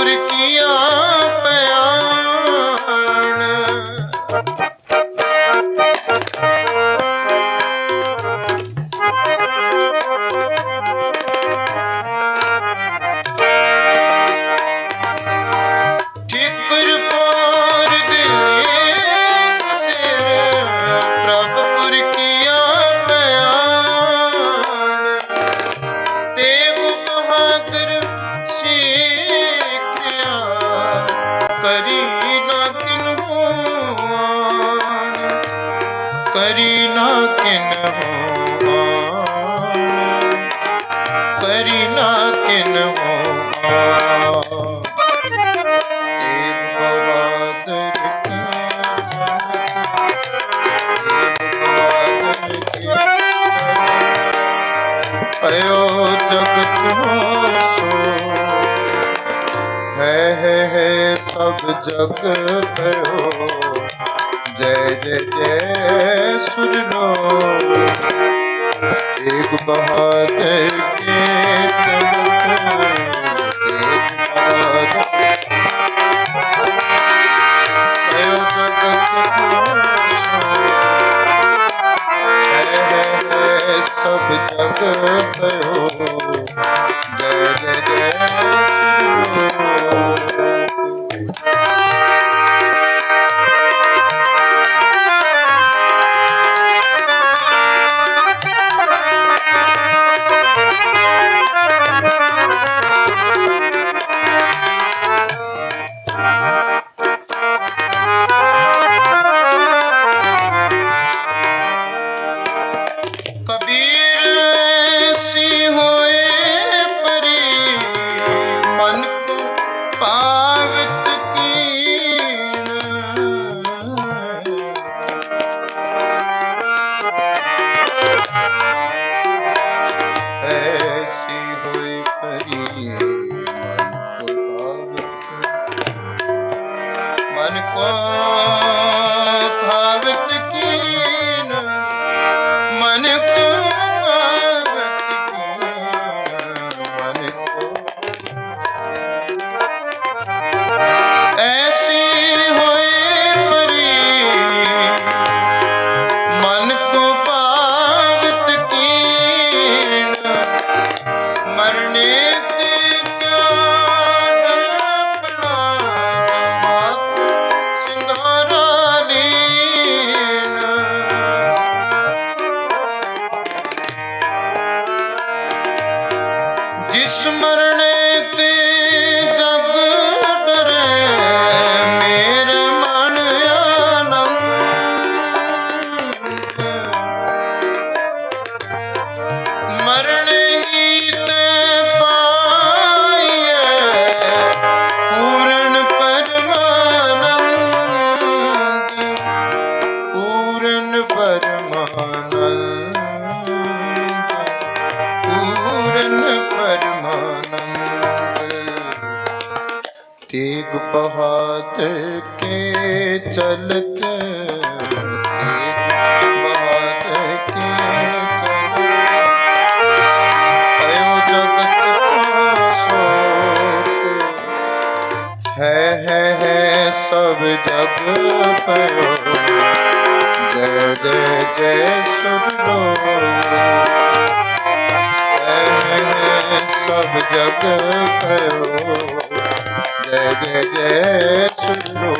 ਹਜ਼ੂਰ જગ થયો જય જય જય સુજનો એક બહાર Oh. ਸਮਰਣੇ ਤੇ ਜਗ ਡਰੇ ਮੇਰ ਮਨ ਆਨੰਦ। ਮਰਣੇ ਹੀ ਪੂਰਨ ਪਰਮਾਨੰਦ। बहादुर के चलते बहादुर के चलते अयो जगत को शोक है है है सब जग पर जय जय जय सुन लो सब जग करो जय जय सुनो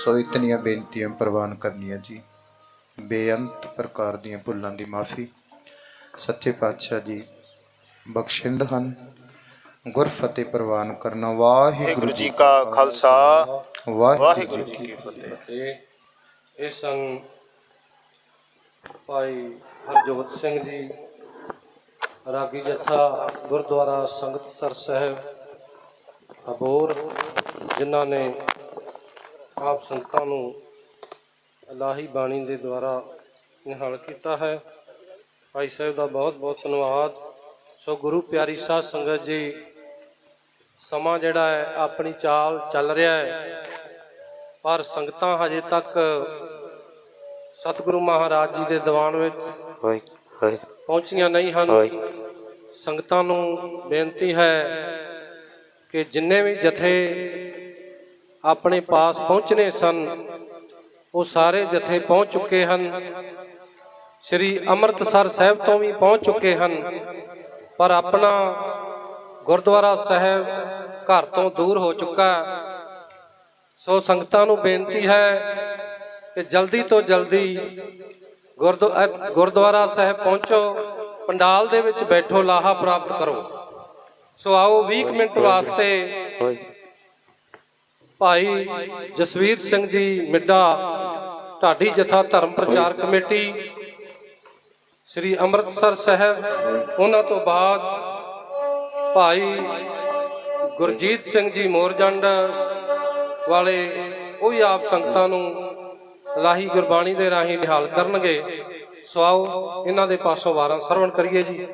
ਸੋ ਇਤਨੀਆਂ ਬੇਨਤੀਆਂ ਪ੍ਰਵਾਨ ਕਰਨੀਆਂ ਜੀ। ਬੇਅੰਤ ਪ੍ਰਕਾਰ ਦੀਆਂ ਭੁੱਲਾਂ ਦੀ ਮਾਫੀ। ਸੱਚੇ ਪਾਤਸ਼ਾਹ ਜੀ, ਬਖਸ਼ਿੰਦ ਹਨ। ਗੁਰਫਤਿਹ ਪ੍ਰਵਾਨ ਕਰਨਾ। ਵਾਹਿਗੁਰੂ ਜੀ ਕਾ ਖਾਲਸਾ। ਵਾਹਿਗੁਰੂ ਜੀ ਕੀ ਫਤਿਹ। ਤੇ ਇਹ ਸੰਗ ਭਾਈ ਹਰਜੋਤ ਸਿੰਘ ਜੀ, ਰਾਗੀ ਜੱਥਾ, ਗੁਰਦੁਆਰਾ ਸੰਗਤਸਰ ਸਾਹਿਬ, ਅਬੋਰ, ਜਿਨ੍ਹਾਂ ਨੇ ਆਪ ਸੰਗਤਾਂ ਨੂੰ ਇਲਾਹੀ ਬਾਣੀ ਦੇ ਦੁਆਰਾ ਨਿਹਾਲ ਕੀਤਾ ਹੈ। ਭਾਈ ਸਾਹਿਬ ਦਾ ਬਹੁਤ ਬਹੁਤ ਧੰਨਵਾਦ। ਸੋ ਗੁਰੂ ਪਿਆਰੀ ਸਾਧ ਸੰਗਤ ਜੀ ਸਮਾਂ ਜਿਹੜਾ ਹੈ ਆਪਣੀ ਚਾਲ ਚੱਲ ਰਿਹਾ ਹੈ। ਪਰ ਸੰਗਤਾਂ ਹਜੇ ਤੱਕ ਸਤਿਗੁਰੂ ਮਹਾਰਾਜ ਜੀ ਦੇ ਦੀਵਾਨ ਵਿੱਚ ਪਹੁੰਚੀਆਂ ਨਹੀਂ ਹਨ। ਸੰਗਤਾਂ ਨੂੰ ਬੇਨਤੀ ਹੈ ਕਿ ਜਿੰਨੇ ਵੀ ਜਥੇ ਆਪਣੇ ਪਾਸ ਪਹੁੰਚਨੇ ਸਨ। ਉਹ ਸਾਰੇ ਜਥੇ ਪਹੁੰਚ ਚੁੱਕੇ ਹਨ। ਸ੍ਰੀ ਅੰਮ੍ਰਿਤਸਰ ਸਾਹਿਬ ਤੋਂ ਵੀ ਪਹੁੰਚ ਚੁੱਕੇ ਹਨ। ਪਰ ਆਪਣਾ ਗੁਰਦੁਆਰਾ ਸਾਹਿਬ ਘਰ ਤੋਂ ਦੂਰ ਹੋ ਚੁੱਕਾ ਸੋ ਸੰਗਤਾਂ ਨੂੰ ਬੇਨਤੀ ਹੈ ਕਿ ਜਲਦੀ ਤੋਂ ਜਲਦੀ ਗੁਰਦੁ- ਗੁਰਦੁਆਰਾ ਸਾਹਿਬ ਪਹੁੰਚੋ। ਪੰਡਾਲ ਦੇ ਵਿੱਚ ਬੈਠੋ, ਲਾਹਾ ਪ੍ਰਾਪਤ ਕਰੋ। ਸੋ ਆਓ 20 ਕੁ ਮਿੰਟ ਵਾਸਤੇ ਭਾਈ ਜਸਵੀਰ ਸਿੰਘ ਜੀ ਮਿੱਡਾ ਢਾਡੀ ਜਥਾ ਧਰਮ ਪ੍ਰਚਾਰ ਕਮੇਟੀ, ਸ੍ਰੀ ਅੰਮ੍ਰਿਤਸਰ ਸਾਹਿਬ। ਉਹਨਾਂ ਤੋਂ ਬਾਅਦ ਭਾਈ ਗੁਰਜੀਤ ਸਿੰਘ ਜੀ ਮੋਰਜੰਡ ਵਾਲੇ, ਉਹ ਵੀ ਆਪ ਸੰਗਤਾਂ ਨੂੰ ਲਾਹੀ ਗੁਰਬਾਣੀ ਦੇ ਰਾਹੀਂ ਨਿਹਾਲ ਕਰਨਗੇ। ਸੋ ਆਓ ਇਹਨਾਂ ਦੇ ਪਾਸੋਂ ਵਾਰਾਂ ਸਰਵਣ ਕਰੀਏ ਜੀ।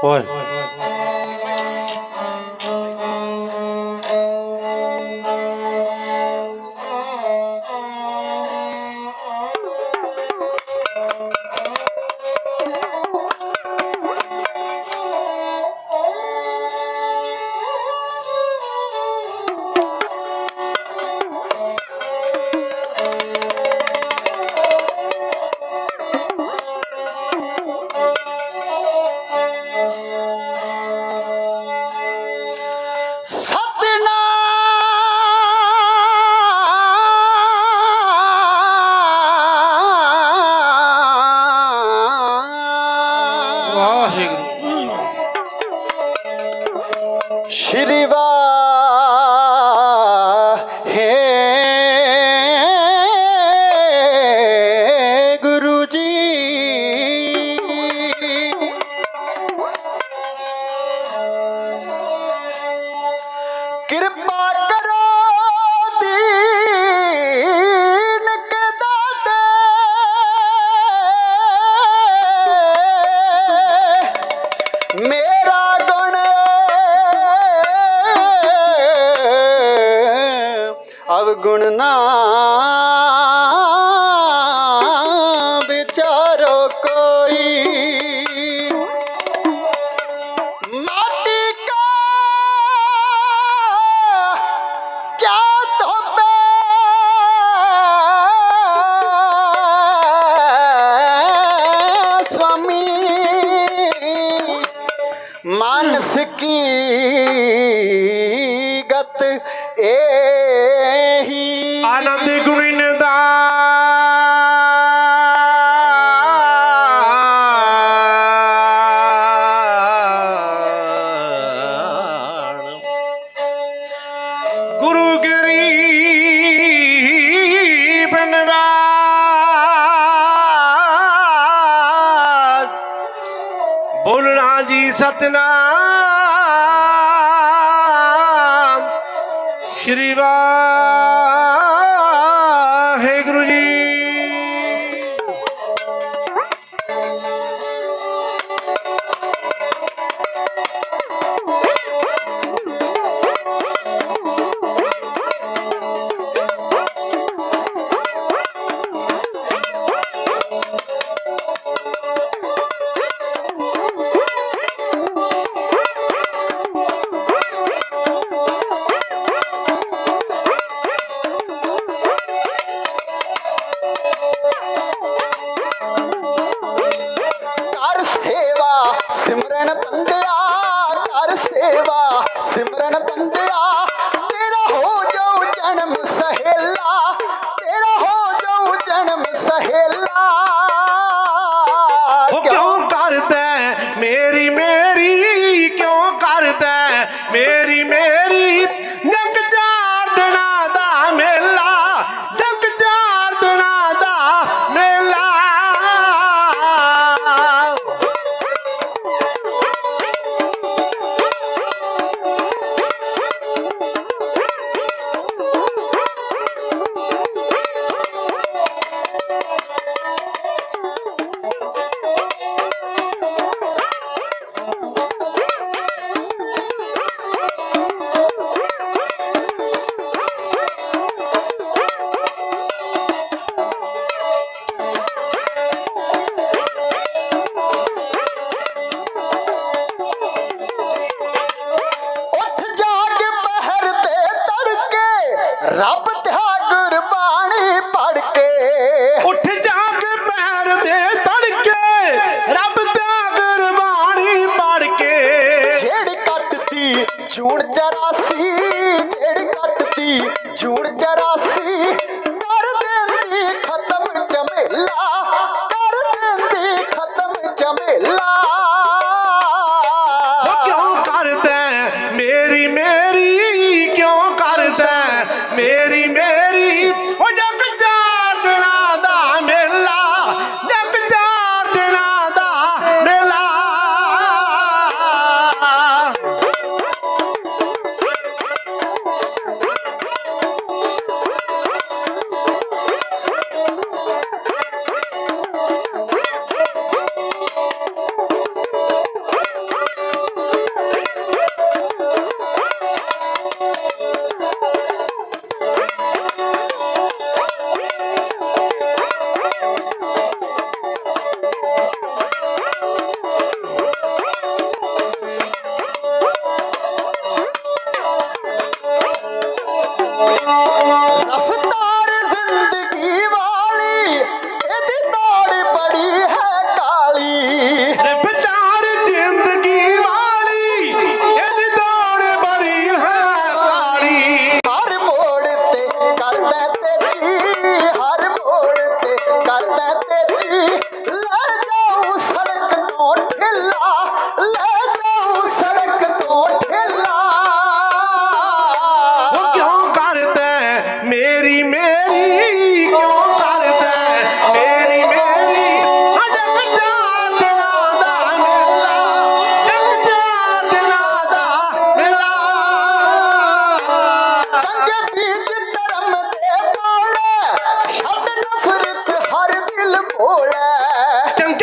પોઝ ਸ਼੍ਰੀ ਅਵਗੁਣ ਨਾ ਜੀ ਸਤਨਾਮ ਹੈ? ਮੇਰੀ ਗੁਰਬਾਣੀ ਪੜ ਕੇ